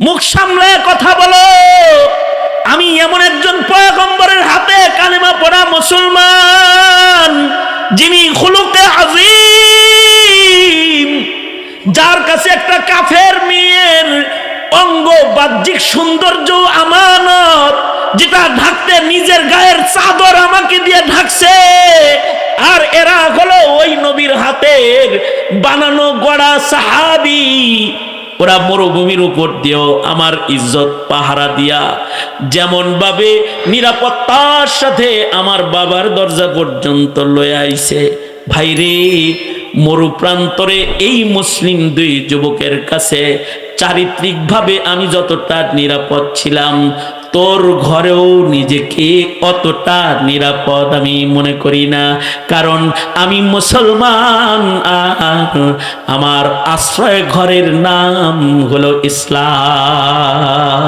মুখ সামলে কথা বলো। আমি এমন একজন পয়গম্বরের হাতে কালেমা পড়া মুসলমান, যিনি খুলুকে আজিম যার কাছে একটা কাফের মেয়ের অঙ্গ বাহ্যিক সৌন্দর্য আমানত, যেটা ঢাকতে নিজের গায়ের চাদর আমাকে দিয়ে ঢাকছে। আর এরা হলো ওই নবীর হাতের বানানো গড়া সাহাবি। ওরা মরুভূমির উপর দিয়েও আমার ইজ্জত পাহারা দিয়া যেমন ভাবে নিরাপত্তার সাথে আমার বাবার দরজা পর্যন্ত লয়ে আইছে। ভাইরে মরু প্রান্তরে এই মুসলিম দুই যুবকের কাছে চারিত্রিকভাবে আমি যতটা নিরাপদ ছিলাম, তোর ঘরেও নিজেকে অতটা নিরাপদ আমি মনে করি না। কারণ আমি মুসলমান আর আমার আশ্রয় ঘরের নাম হলো ইসলাম।